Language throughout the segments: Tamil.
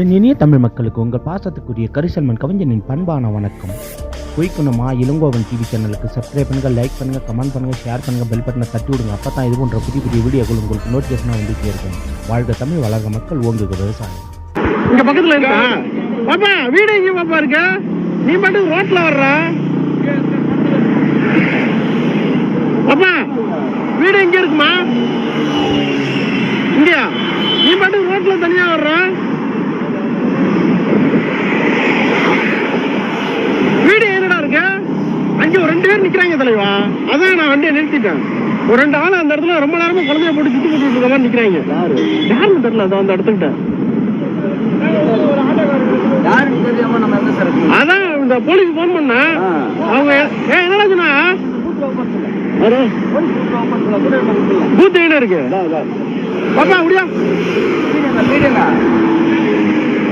என் இனிய தமிழ் மக்களுக்கு உங்கள் பாசத்துக்குரிய கரிசல்மன் கவிஞனின் பண்பான வணக்கம். குயிக்கணுமா இளங்கோவன் டிவி சேனலுக்கு சப்ஸ்கிரைப் பண்ணுங்கள் லைக் பண்ணுங்கள் கமெண்ட் பண்ணுங்கள் ஷேர் பண்ணுங்கள் பெல் பட்டனை தட்டி விடுங்க. அப்போ தான் இது போன்ற புதிய புதிய வீடியோக்கள் உங்களுக்கு நோட்டிஃபிகேஷனாக வந்துட்டே இருக்கும். வாழ்க தமிழ் வளர்க மக்கள் ஓங்குக விவசாயம். இங்க பக்கத்துல இருக்கா? பாப்பா வீடு எங்க பாப்பா இருக்க? நீ மட்டும் ரோட்ல வர்ற? பாப்பா வீடு எங்க இருக்குமா? இங்கயா? நீ மட்டும் ரோட்ல தனியா வர்ற? வீடு என்னடா இருக்கு? அங்க ஒரு ரெண்டு பேர் நிக்கிறாங்க தலைவா. அதான் நான் வண்டியை நிறுத்திட்டேன். ஒரு ரெண்டு ஆள் அந்த இடத்துல ரொம்ப நேரமா குழந்தைய போட்டு சுத்தி போட்டு இருக்க மாதிரி நிக்கிறாங்க. யாருன்னு தெரியல அதான் அந்த இடத்துக்கிட்ட. அதான் இந்த போலீஸ் போன் பண்ண. அவங்க ஏ என்னடா சொன்னா? அரு, பூத் எங்க இருக்கு. பாப்பா அப்படியா வீடுங்க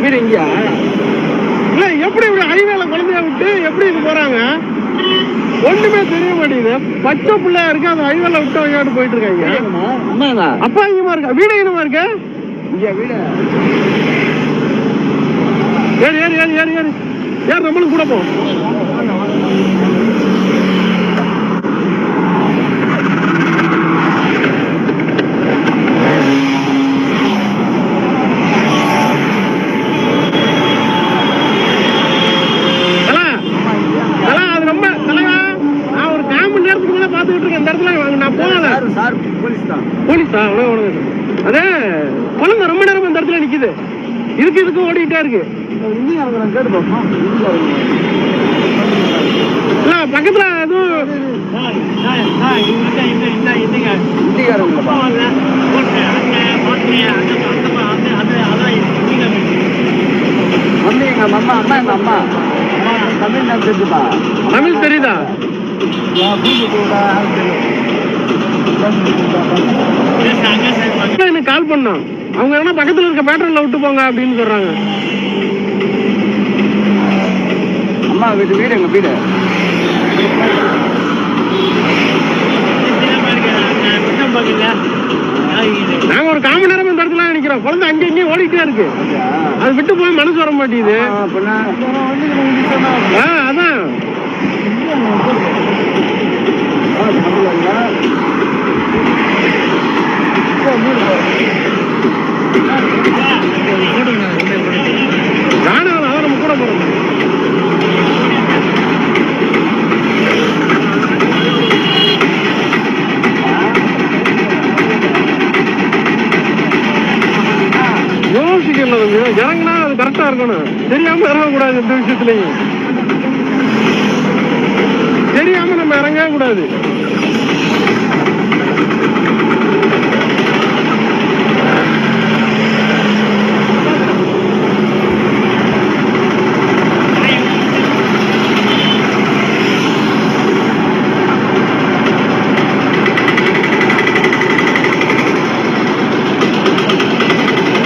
வீடு எங்கயா இல்ல எப்படி இப்படி ஹைவேல குழந்தைய விட்டு எப்படி இது போறாங்க. ஒண்ணுமே தெரிய மாட்டேங்குது. பச்சை பிள்ளையா இருக்கு அந்த ஹைவேல விட்டு அவங்க போயிட்டு இருக்காங்க. அப்பா எங்கமா இருக்கா? வீடு எங்கமா இருக்கு? ஏறி ஏறி ஏறி ஏறி ஏறி. ஏறி நம்மளும் கூட போ தலா, தலா, அது ரொம்ப தலைவா, நான் ஒரு கால் மணி நேரத்துக்கு மேல பாத்துக்கிட்டு இருக்கேன் இந்த இடத்துல வாங்க, நான் போகல சார் சார் போலீஸ் தான் போலீஸா உணவு உணவு அதே குழந்தை ரொம்ப நேரம் இந்த இடத்துல நிக்குது. இதுக்கு இதுக்கு ஓடிக்கிட்டே இருக்கு. கேட்டு பார்ப்போம். இல்ல பக்கத்துல எதுவும் மம்மி எங்க அம்மா அம்மா எங்க அம்மா. தமிழ் தெரிஞ்சுப்பா தமிழ் தெரியுதா? எனக்கு கால் பண்ணோம் அவங்க என்ன பக்கத்துல இருக்க பேட்டர்ல விட்டு போங்க அப்படின்னு சொல்றாங்க. அம்மா வீட்டு வீடு எங்க வீடு? நாங்க ஒரு கால் மணி நேரம் இந்த இடத்துல நிக்கிறோம். குழந்தை அங்கே இங்கேயும் ஓடிட்டே இருக்கு. அது விட்டு போய் மனசு வர மாட்டேங்குது. அதான். காணாத அதான் நம்ம கூட இறங்குனா அது கரெக்டா இருக்கணும் தெரியாம இறங்கக்கூடாது இந்த விஷயத்துலயும் தெரியாம நம்ம இறங்கவே கூடாது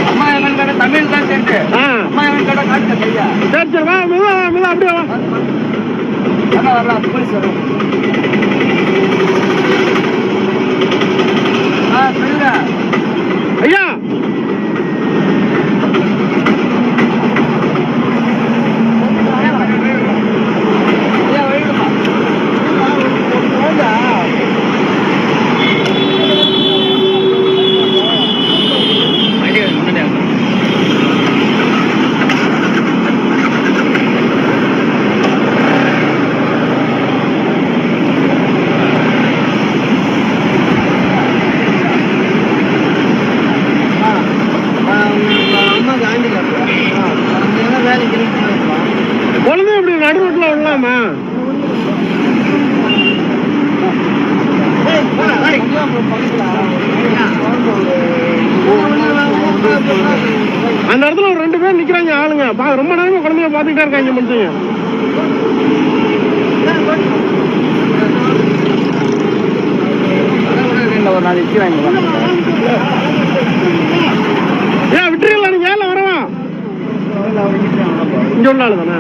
அம்மா எவன் கடை தமிழ் தான் தெரிஞ்சு ஆ, அம்மா எவன் கடை காட்டு கையா சரி சரி வா மெதுவா வா, மெதுவா அப்படியே வா. அதான் வரலாம் போலீஸ் வரும் ஆ சொல்லுங்க நடு ரோட்ல விடலாமா அந்த இடத்துல ஒரு ரெண்டு பேர் நிக்கிறாங்க ஆளுங்க. ரொம்ப நேரமா குழந்தைய பாத்துக்கிட்டே இருக்காங்க மனுஷங்க. ஒரு நாள் நிற்கிறாங்க ஏன் விட்டுருங்களா நீங்க ஏல வரவா? இங்க உள்ள ஆளு தானே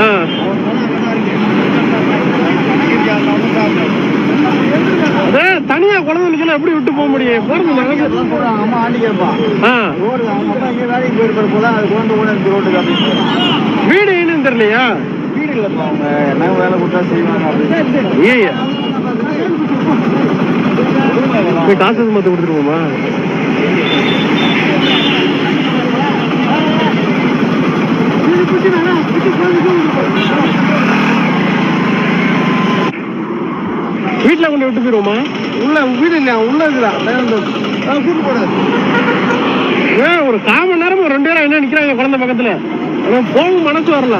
ஆ. அதே தனியா குழந்தை இல்லைன்னா எப்படி விட்டு போக முடியும்? போறது அம்மா ஆண்டி கேட்பா ஆ. ரோடு அவங்க வேலைக்கு போயிருப்பாரு போல அது கொண்டு கூட இந்த ரோட்டுக்கு அப்படின்னு வீடு என்னன்னு தெரியலையா? வீடு இல்லைப்பா அவங்க என்ன வேலை கொடுத்தா செய்வாங்க அப்படின்னு போய் காசு மத்த கொடுத்துருவோமா? வீட்டுல போயிருவோமா உள்ள வீடு இல்லையா? உள்ள இருக்குதா? கூட்டு போடாது ஏன் ஒரு காமன் நேரம் ஒரு ரெண்டு பேரும் என்ன நிக்கிறாங்க குழந்தை பக்கத்துல? போகும் மனசு வரல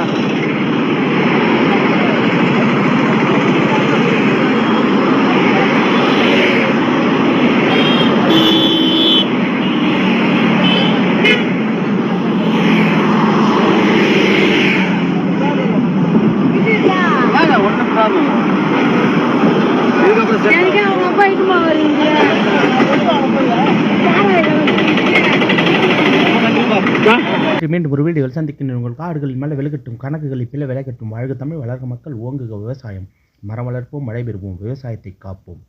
வாங்க ஒன்றும் ப்ராப்ளம் இதுக்கப்புறம் சரி எனக்கு அவங்க அப்பா இட்டுமா வரீங்க வா. மீண்டும் ஒரு வீடியோவில் சந்திக்கின்ற உங்கள் காடுகளில் மேலே விலகட்டும் கணக்குகளை பிள்ளை விலகட்டும் வாழ்க தமிழ் வளர்க மக்கள் ஓங்குக விவசாயம். மரம் வளர்ப்போம் மழை பெறுவோம் விவசாயத்தை காப்போம்.